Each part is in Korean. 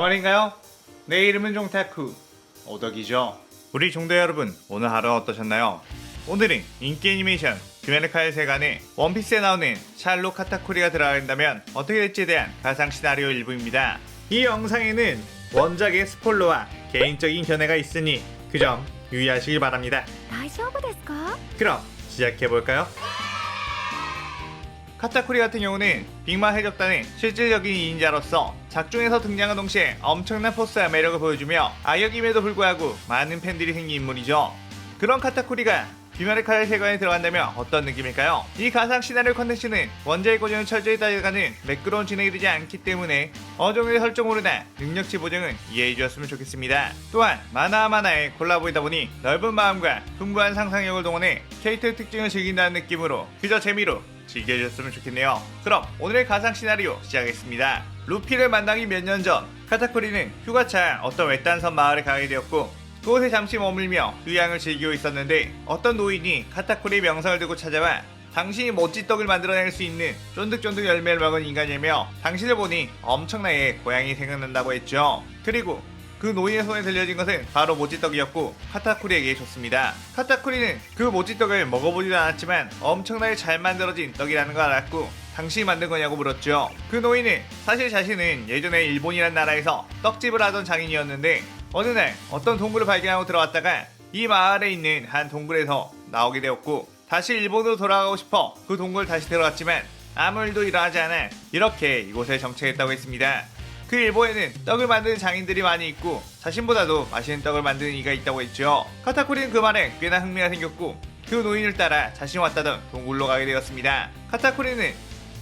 정말인가요? 내 이름은 종타쿠 오덕이죠. 우리 종대 여러분 오늘 하루 어떠셨나요? 오늘은 인기 애니메이션 규메르카의 세간에 원피스에 나오는 샬롯 카타쿠리가 들어간다면 어떻게 될지에 대한 가상 시나리오 일부입니다. 이 영상에는 원작의 스포일러와 개인적인 견해가 있으니 그 점 유의하시길 바랍니다. 大丈夫ですか 그럼 시작해볼까요? 카타쿠리 같은 경우는 빅마 해적단의 실질적인 2인자로서 작중에서 등장한 동시에 엄청난 포스와 매력을 보여주며 악역임에도 불구하고 많은 팬들이 생긴 인물이죠. 그런 카타쿠리가 비마르카의 세관에 들어간다면 어떤 느낌일까요? 이 가상 시나리오 컨텐츠는 원작의 고전을 철저히 따라가는 매끄러운 진행이 되지 않기 때문에 어느 정도의 설정으로나 능력치 보정은 이해해 주었으면 좋겠습니다. 또한 만화와 만화의 콜라보이다 보니 넓은 마음과 풍부한 상상력을 동원해 캐릭터의 특징을 즐긴다는 느낌으로 그저 재미로 즐겨주셨으면 좋겠네요. 그럼 오늘의 가상 시나리오 시작하겠습니다. 루피를 만나기 몇 년 전 카타쿠리는 휴가차 어떤 외딴 섬 마을에 가게 되었고 그곳에 잠시 머물며 휴양을 즐기고 있었는데 어떤 노인이 카타쿠리 명성을 들고 찾아와 당신이 멋지떡을 만들어낼 수 있는 쫀득쫀득 열매를 먹은 인간이며 당신을 보니 엄청나게 고향이 생각난다고 했죠. 그리고 그 노인의 손에 들려진 것은 바로 모찌떡이었고 카타쿠리에게 줬습니다. 카타쿠리는 그 모찌떡을 먹어보지도 않았지만 엄청나게 잘 만들어진 떡이라는 걸 알았고 당신이 만든 거냐고 물었죠. 그 노인은 사실 자신은 예전에 일본이란 나라에서 떡집을 하던 장인이었는데 어느 날 어떤 동굴을 발견하고 들어왔다가 이 마을에 있는 한 동굴에서 나오게 되었고 다시 일본으로 돌아가고 싶어 그 동굴 다시 들어갔지만 아무 일도 일어나지 않아 이렇게 이곳에 정착했다고 했습니다. 그 일본에는 떡을 만드는 장인들이 많이 있고 자신보다도 맛있는 떡을 만드는 이가 있다고 했죠. 카타쿠리는 그 말에 꽤나 흥미가 생겼고 그 노인을 따라 자신이 왔다던 동굴로 가게 되었습니다. 카타쿠리는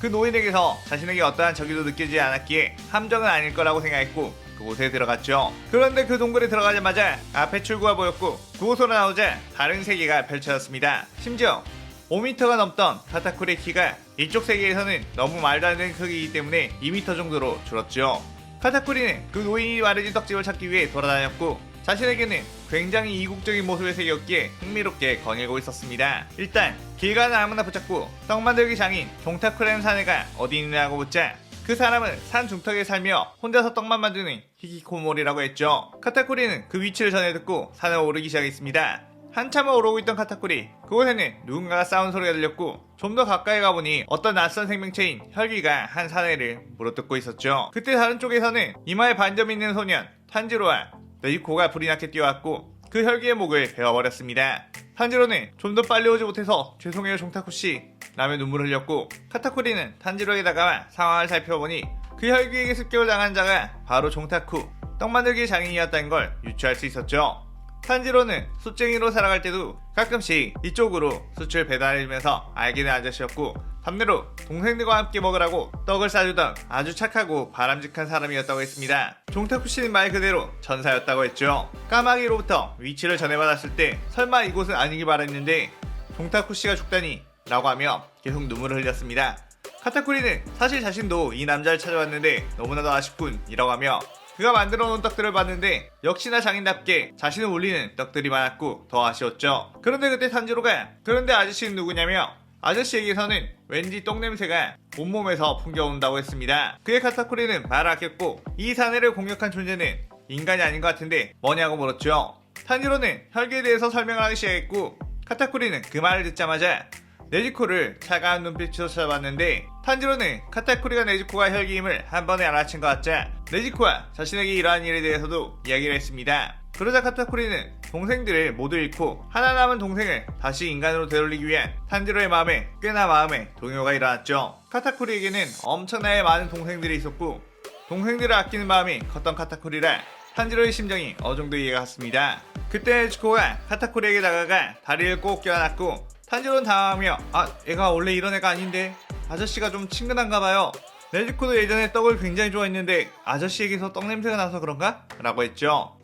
그 노인에게서 자신에게 어떠한 적이도 느껴지지 않았기에 함정은 아닐 거라고 생각했고 그곳에 들어갔죠. 그런데 그 동굴에 들어가자마자 앞에 출구가 보였고 그곳으로 나오자 다른 세계가 펼쳐졌습니다. 심지어 5m가 넘던 카타쿠리의 키가 이쪽 세계에서는 너무 말도 안 되는 크기이기 때문에 2m 정도로 줄었죠. 카타쿠리는 그 노인이 마르진 떡집을 찾기 위해 돌아다녔고 자신에게는 굉장히 이국적인 모습의 세계였기에 흥미롭게 거닐고 있었습니다. 일단 길 가는 아무나 붙잡고 떡 만들기 장인 종타쿠라는 사내가 어디 있느냐고 묻자 그 사람은 산 중턱에 살며 혼자서 떡만 만드는 히키코모리라고 했죠. 카타쿠리는 그 위치를 전해 듣고 산을 오르기 시작했습니다. 한참을 오르고 있던 카타쿠리 그곳에는 누군가가 싸운 소리가 들렸고 좀 더 가까이 가보니 어떤 낯선 생명체인 혈기가 한 사내를 물어뜯고 있었죠. 그때 다른 쪽에서는 이마에 반점 있는 소년 탄지로와 네이코가 불이 나게 뛰어왔고 그 혈기의 목을 베어버렸습니다. 탄지로는 좀 더 빨리 오지 못해서 죄송해요 종타쿠씨 라며 눈물을 흘렸고 카타쿠리는 탄지로에게 다가와 상황을 살펴보니 그 혈기에게 습격을 당한 자가 바로 종타쿠 떡 만들기 장인이었다는 걸 유추할 수 있었죠. 탄지로는 숫쟁이로 살아갈 때도 가끔씩 이쪽으로 수출 배달해주면서 알게 된 아저씨였고 반대로 동생들과 함께 먹으라고 떡을 싸주던 아주 착하고 바람직한 사람이었다고 했습니다. 종타쿠 씨는 말 그대로 전사였다고 했죠. 까마귀로부터 위치를 전해받았을 때 설마 이곳은 아니길 바랬는데 종타쿠 씨가 죽다니 라고 하며 계속 눈물을 흘렸습니다. 카타쿠리는 사실 자신도 이 남자를 찾아왔는데 너무나도 아쉽군 이라고 하며 그가 만들어 놓은 떡들을 봤는데 역시나 장인답게 자신을 울리는 떡들이 많았고 더 아쉬웠죠. 그런데 그때 탄지로가 그런데 아저씨는 누구냐며 아저씨에게서는 왠지 똥냄새가 온몸에서 풍겨온다고 했습니다. 그의 카타쿠리는 말을 아꼈고 이 사내를 공격한 존재는 인간이 아닌 것 같은데 뭐냐고 물었죠. 탄지로는 혈기에 대해서 설명을 하기 시작했고 카타쿠리는 그 말을 듣자마자 네지코를 차가운 눈빛으로 쳐다봤는데 탄지로는 카타쿠리가 네지코가 혈기임을 한 번에 알아챈 것 같자 네지코와 자신에게 이러한 일에 대해서도 이야기를 했습니다. 그러자 카타쿠리는 동생들을 모두 잃고 하나 남은 동생을 다시 인간으로 되돌리기 위한 탄지로의 마음에 꽤나 마음에 동요가 일어났죠. 카타쿠리에게는 엄청나게 많은 동생들이 있었고 동생들을 아끼는 마음이 컸던 카타쿠리라 탄지로의 심정이 어느 정도 이해가 갔습니다. 그때 네지코가 카타쿠리에게 다가가 다리를 꼭 껴안았고 탄지로는 당황하며 아 얘가 원래 이런 애가 아닌데 아저씨가 좀 친근한가 봐요 네지코도 예전에 떡을 굉장히 좋아했는데 아저씨에게서 떡 냄새가 나서 그런가? 라고 했죠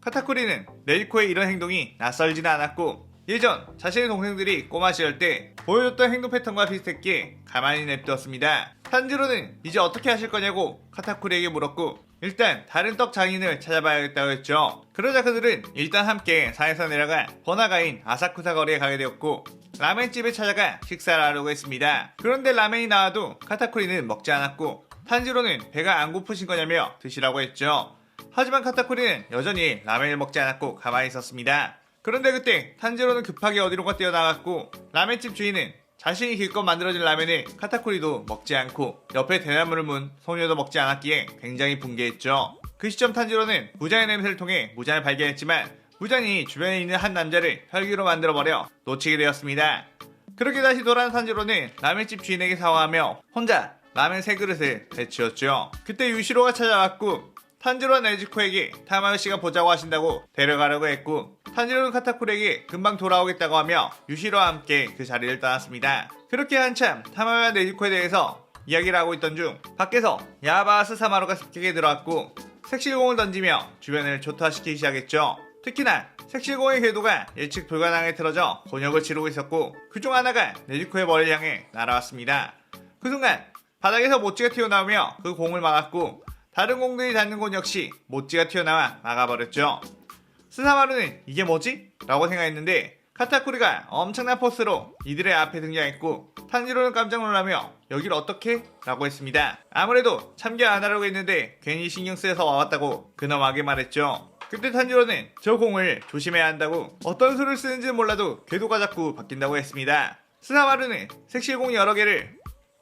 카타쿠리는 네지코의 이런 행동이 낯설지는 않았고 예전 자신의 동생들이 꼬마 시절 때 보여줬던 행동 패턴과 비슷했기에 가만히 냅두었습니다. 탄지로는 이제 어떻게 하실 거냐고 카타쿠리에게 물었고 일단 다른 떡 장인을 찾아봐야겠다고 했죠. 그러자 그들은 일단 함께 산에서 내려가 번화가인 아사쿠사 거리에 가게 되었고 라멘집에 찾아가 식사를 하려고 했습니다. 그런데 라멘이 나와도 카타쿠리는 먹지 않았고 탄지로는 배가 안 고프신 거냐며 드시라고 했죠. 하지만 카타쿠리는 여전히 라면을 먹지 않았고 가만히 있었습니다. 그런데 그때 탄지로는 급하게 어디론가 뛰어나갔고 라면집 주인은 자신이 기껏 만들어진 라면을 카타쿠리도 먹지 않고 옆에 대나무를 문 소녀도 먹지 않았기에 굉장히 분개했죠. 그 시점 탄지로는 무장의 냄새를 통해 무장을 발견했지만 무장이 주변에 있는 한 남자를 혈기로 만들어버려 놓치게 되었습니다. 그렇게 다시 돌아온 탄지로는 라면집 주인에게 사과하며 혼자 라면 세 그릇을 배치웠죠. 그때 유시로가 찾아왔고 탄지로와 네즈코에게 타마요 씨가 보자고 하신다고 데려가려고 했고 탄지로는 카타쿠리에게 금방 돌아오겠다고 하며 유시로와 함께 그 자리를 떠났습니다. 그렇게 한참 타마요와 네즈코에 대해서 이야기를 하고 있던 중 밖에서 야바 스 사마루가 습격에 들어왔고 색실공을 던지며 주변을 초토화시키기 시작했죠. 특히나 색실공의 궤도가 예측 불가능하게 틀어져 곤욕을 치르고 있었고 그중 하나가 네즈코의 머리를 향해 날아왔습니다. 그 순간 바닥에서 모찌가 튀어나오며 그 공을 막았고 다른 공들이 닿는 곳 역시 모찌가 튀어나와 막아버렸죠. 스사마루는 이게 뭐지? 라고 생각했는데 카타쿠리가 엄청난 포스로 이들의 앞에 등장했고 탄지로는 깜짝 놀라며 여길 어떻게? 라고 했습니다. 아무래도 참견 안 하려고 했는데 괜히 신경 쓰여서 와왔다고 근엄하게 말했죠. 그때 탄지로는 저 공을 조심해야 한다고 어떤 수를 쓰는지는 몰라도 궤도가 자꾸 바뀐다고 했습니다. 스사마루는 색실공 여러 개를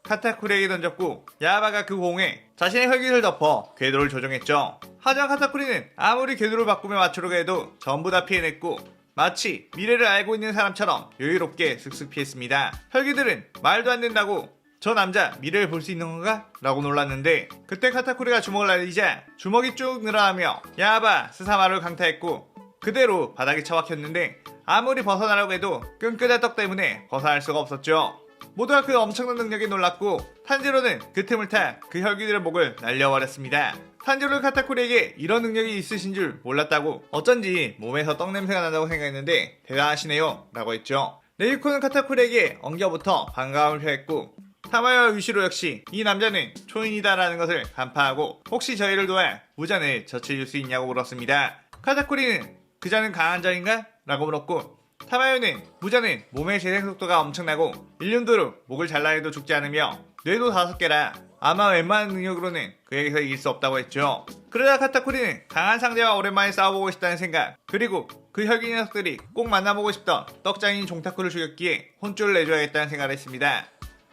카타쿠리에게 던졌고 야바가 그 공에 자신의 혈기를 덮어 궤도를 조종했죠. 하지만 카타쿠리는 아무리 궤도를 바꾸며 맞추려고 해도 전부 다 피해냈고 마치 미래를 알고 있는 사람처럼 여유롭게 슥슥 피했습니다. 혈기들은 말도 안 된다고 저 남자 미래를 볼 수 있는 건가? 라고 놀랐는데 그때 카타쿠리가 주먹을 날리자 주먹이 쭉 늘어나며 야바 스사마를 강타했고 그대로 바닥에 처박혔는데 아무리 벗어나려고 해도 끈끈한 떡 때문에 벗어날 수가 없었죠. 모두가 그 엄청난 능력에 놀랐고 탄지로는 그 틈을 타 그 혈기들의 목을 날려버렸습니다. 탄지로 카타쿠리에게 이런 능력이 있으신 줄 몰랐다고 어쩐지 몸에서 떡 냄새가 난다고 생각했는데 대단하시네요 라고 했죠. 네이코는 카타쿠리에게 엉겨부터 반가움을 표했고 타마야와 유시로 역시 이 남자는 초인이다라는 것을 간파하고 혹시 저희를 도와 무잔을 젖혀줄 수 있냐고 물었습니다. 카타쿠리는 그자는 강한 자인가? 라고 물었고 타마요는 무자는 몸의 재생 속도가 엄청나고 1년도로 목을 잘라 해도 죽지 않으며 뇌도 다섯 개라 아마 웬만한 능력으로는 그에게서 이길 수 없다고 했죠. 그러다 카타쿠리는 강한 상대와 오랜만에 싸워보고 싶다는 생각 그리고 그 혈기 녀석들이 꼭 만나보고 싶던 떡장인 종타쿠를 죽였기에 혼쭐을 내줘야겠다는 생각을 했습니다.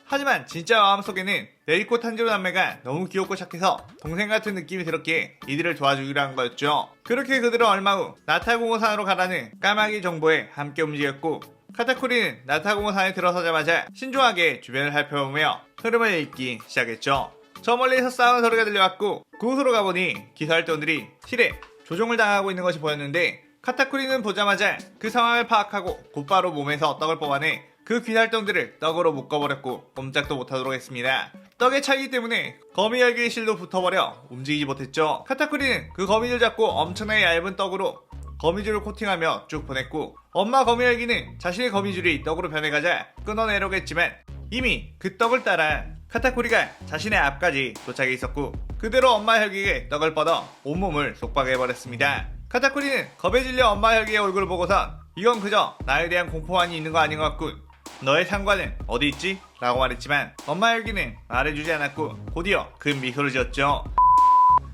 하지만 진짜 마음속에는 네리코 탄지로 남매가 너무 귀엽고 착해서 동생 같은 느낌이 들었기에 이들을 도와주기로 한 거였죠. 그렇게 그들은 얼마 후 나타공호산으로 가라는 까마귀 정보에 함께 움직였고 카타쿠리는 나타공호산에 들어서자마자 신중하게 주변을 살펴보며 흐름을 읽기 시작했죠. 저 멀리에서 싸우는 소리가 들려왔고 그곳으로 가보니 기사활동들이 실에 조종을 당하고 있는 것이 보였는데 카타쿠리는 보자마자 그 상황을 파악하고 곧바로 몸에서 떡을 뽑아내 그 귀활동들을 떡으로 묶어버렸고 꼼짝도 못하도록 했습니다. 떡의 차이기 때문에 거미열기의 실도 붙어버려 움직이지 못했죠. 카타쿠리는 그 거미줄 잡고 엄청나게 얇은 떡으로 거미줄을 코팅하며 쭉 보냈고 엄마 거미열기는 자신의 거미줄이 떡으로 변해가자 끊어내려고 했지만 이미 그 떡을 따라 카타쿠리가 자신의 앞까지 도착해 있었고 그대로 엄마 혈기에 떡을 뻗어 온몸을 속박해버렸습니다. 카타쿠리는 겁에 질려 엄마 혈기의 얼굴을 보고선 이건 그저 나에 대한 공포만이 있는 거 아닌 것 같군. 너의 상관은 어디 있지? 라고 말했지만 엄마 혈기는 말해주지 않았고 곧이어 그 미소를 지었죠.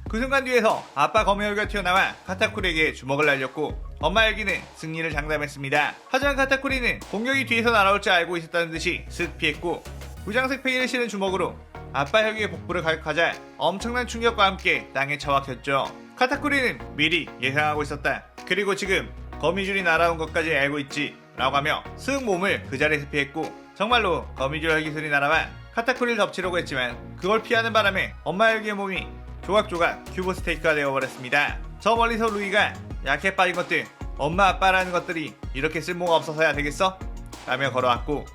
그 순간 뒤에서 아빠 검혈기가 튀어나와 카타쿠리에게 주먹을 날렸고 엄마 혈기는 승리를 장담했습니다. 하지만 카타쿠리는 공격이 뒤에서 날아올 줄 알고 있었다는 듯이 슥 피했고 부장색 페이를 실은 주먹으로 아빠 혈기의 복부를 가격하자 엄청난 충격과 함께 땅에 처박혔죠. 카타쿠리는 미리 예상하고 있었다. 그리고 지금 거미줄이 날아온 것까지 알고 있지. 라고 하며 슥 몸을 그 자리에서 피했고 정말로 거미줄 혈기술이 날아와 카타쿠리를 덮치려고 했지만 그걸 피하는 바람에 엄마 혈기의 몸이 조각조각 큐브 스테이크가 되어버렸습니다. 저 멀리서 루이가 약해 빠진 것들 엄마 아빠라는 것들이 이렇게 쓸모가 없어서야 되겠어? 라며 걸어왔고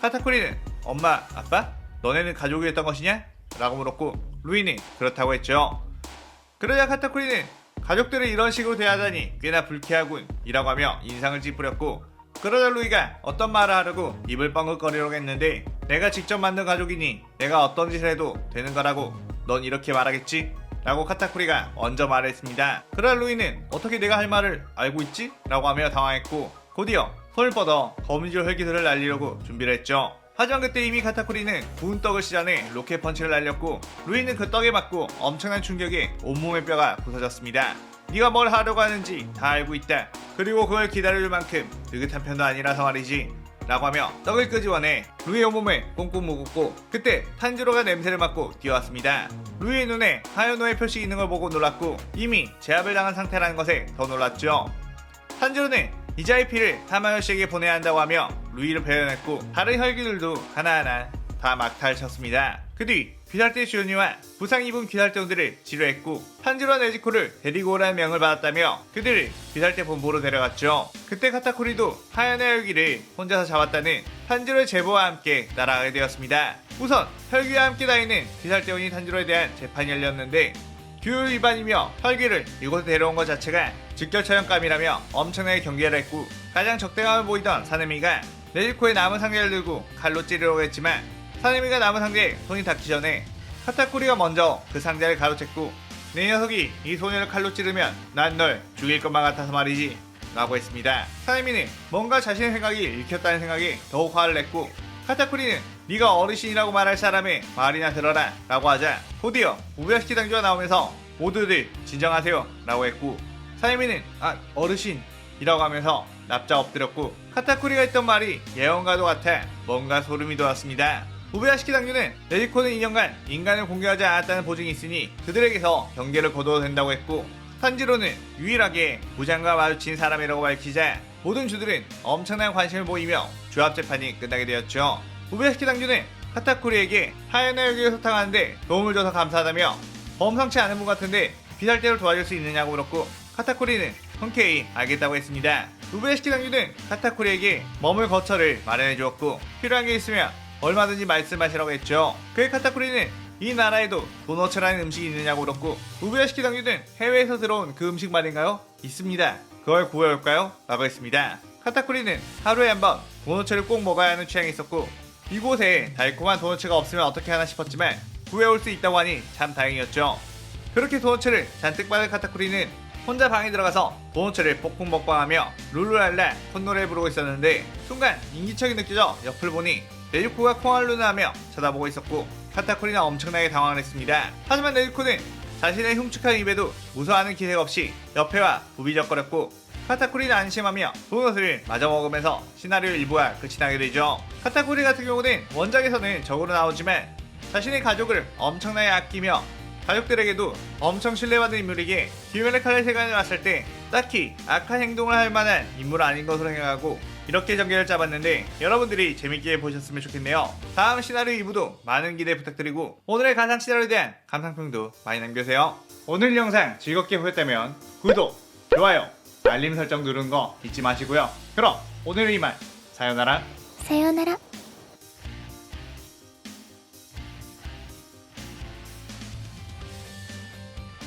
카타쿠리는 엄마 아빠? 너네는 가족이었던 것이냐? 라고 물었고 루이는 그렇다고 했죠. 그러자 카타쿠리는 가족들을 이런 식으로 대하다니 꽤나 불쾌하군 이라고 하며 인상을 찌푸렸고 그러자 루이가 어떤 말을 하려고 입을 뻥긋거리려고 했는데 내가 직접 만든 가족이니 내가 어떤 짓을 해도 되는 거라고 넌 이렇게 말하겠지? 라고 카타쿠리가 먼저 말했습니다. 그러자 루이는 어떻게 내가 할 말을 알고 있지? 라고 하며 당황했고 곧이어 손을 뻗어 거미줄 혈기들을 날리려고 준비를 했죠. 하지만 그때 이미 카타쿠리는 구운 떡을 시전해 로켓 펀치를 날렸고 루이는 그 떡에 맞고 엄청난 충격에 온몸의 뼈가 부서졌습니다. 네가 뭘 하려고 하는지 다 알고 있다. 그리고 그걸 기다릴 만큼 느긋한 편도 아니라서 말이지. 라고 하며 떡을 끄집어내 루이의 온몸을 꽁꽁 묶었고 그때 탄지로가 냄새를 맡고 뛰어왔습니다. 루이의 눈에 하연호의 표식이 있는 걸 보고 놀랐고 이미 제압을 당한 상태라는 것에 더 놀랐죠. 탄지로는 이자의 피를 타마요 씨에게 보내야 한다고 하며 루이를 배려했고 다른 혈기들도 하나하나 다 막타를 쳤습니다. 그 뒤 귀살대 주연이와 부상 입은 귀살대원들을 치료했고 탄지로와 네지코를 데리고 오라는 명을 받았다며 그들을 귀살대 본부로 데려갔죠. 그때 카타쿠리도 하얀의 혈기를 혼자서 잡았다는 탄지로의 제보와 함께 날아가게 되었습니다. 우선 혈기와 함께 다니는 귀살대원이 탄지로에 대한 재판이 열렸는데 규율 위반이며 혈기를 이곳에 데려온 것 자체가 직결처형감이라며 엄청나게 경계를 했고 가장 적대감을 보이던 사내미가 네즈코의 남은 상자를 들고 칼로 찌르려고 했지만 사내미가 남은 상자에 손이 닿기 전에 카타쿠리가 먼저 그 상자를 가로챘고 내 녀석이 이 소녀를 칼로 찌르면 난 널 죽일 것만 같아서 말이지 라고 했습니다. 사내미는 뭔가 자신의 생각이 읽혔다는 생각에 더욱 화를 냈고 카타쿠리는 네가 어르신이라고 말할 사람의 말이나 들어라 라고 하자 곧이어 우베스키 당주가 나오면서 모두들 진정하세요 라고 했고 사이미는 아 어르신 이라고 하면서 납작 엎드렸고 카타쿠리가 했던 말이 예언과도 같아 뭔가 소름이 돋았습니다 우베야시키 당주는 네지코는 2년간 인간을 공격하지 않았다는 보증이 있으니 그들에게서 경계를 거둬도 된다고 했고 탄지로는 유일하게 부장과 마주친 사람이라고 밝히자 모든 주들은 엄청난 관심을 보이며 조합 재판이 끝나게 되었죠. 우베스키 당주는 카타쿠리에게 하얀의 여기에 소탕하는데 도움을 줘서 감사하다며 범상치 않은 분 같은데 비살대로 도와줄 수 있느냐고 물었고 카타쿠리는 흔쾌히 알겠다고 했습니다. 우베스키 당주는 카타쿠리에게 머물 거처를 마련해 주었고 필요한 게 있으면 얼마든지 말씀하시라고 했죠. 그의 카타쿠리는 이 나라에도 도너츠라는 음식이 있느냐고 물었고 우베야시키 당주는 해외에서 들어온 그 음식 말인가요? 있습니다. 그걸 구해올까요? 라고 했습니다. 카타쿠리는 하루에 한 번 도너츠를 꼭 먹어야 하는 취향이 있었고 이곳에 달콤한 도너츠가 없으면 어떻게 하나 싶었지만 구해올 수 있다고 하니 참 다행이었죠. 그렇게 도너츠를 잔뜩 받은 카타쿠리는 혼자 방에 들어가서 도너츠를 폭풍 먹방하며 룰루랄라 콧노래를 부르고 있었는데 순간 인기척이 느껴져 옆을 보니 네유코가 콩알루나 하며 쳐다보고 있었고 카타쿠리는 엄청나게 당황을 했습니다. 하지만 네유코는 자신의 흉측한 입에도 무서워하는 기색 없이 옆에와 부비적거렸고 카타쿠리는 안심하며 도넛을 마저 먹으면서 시나리오 일부가 끝이 나게 되죠. 카타쿠리 같은 경우는 원작에서는 적으로 나오지만 자신의 가족을 엄청나게 아끼며 가족들에게도 엄청 신뢰받는 인물이기에 듀멜의 칼의 세간에 왔을 때 딱히 악한 행동을 할 만한 인물 아닌 것으로 생각하고 이렇게 전개를 잡았는데 여러분들이 재밌게 보셨으면 좋겠네요. 다음 시나리오 2부도 많은 기대 부탁드리고 오늘의 가상 시나리오에 대한 감상평도 많이 남겨주세요. 오늘 영상 즐겁게 보셨다면 구독, 좋아요, 알림 설정 누른 거 잊지 마시고요. 그럼 오늘은 이만 사요나라 사요나라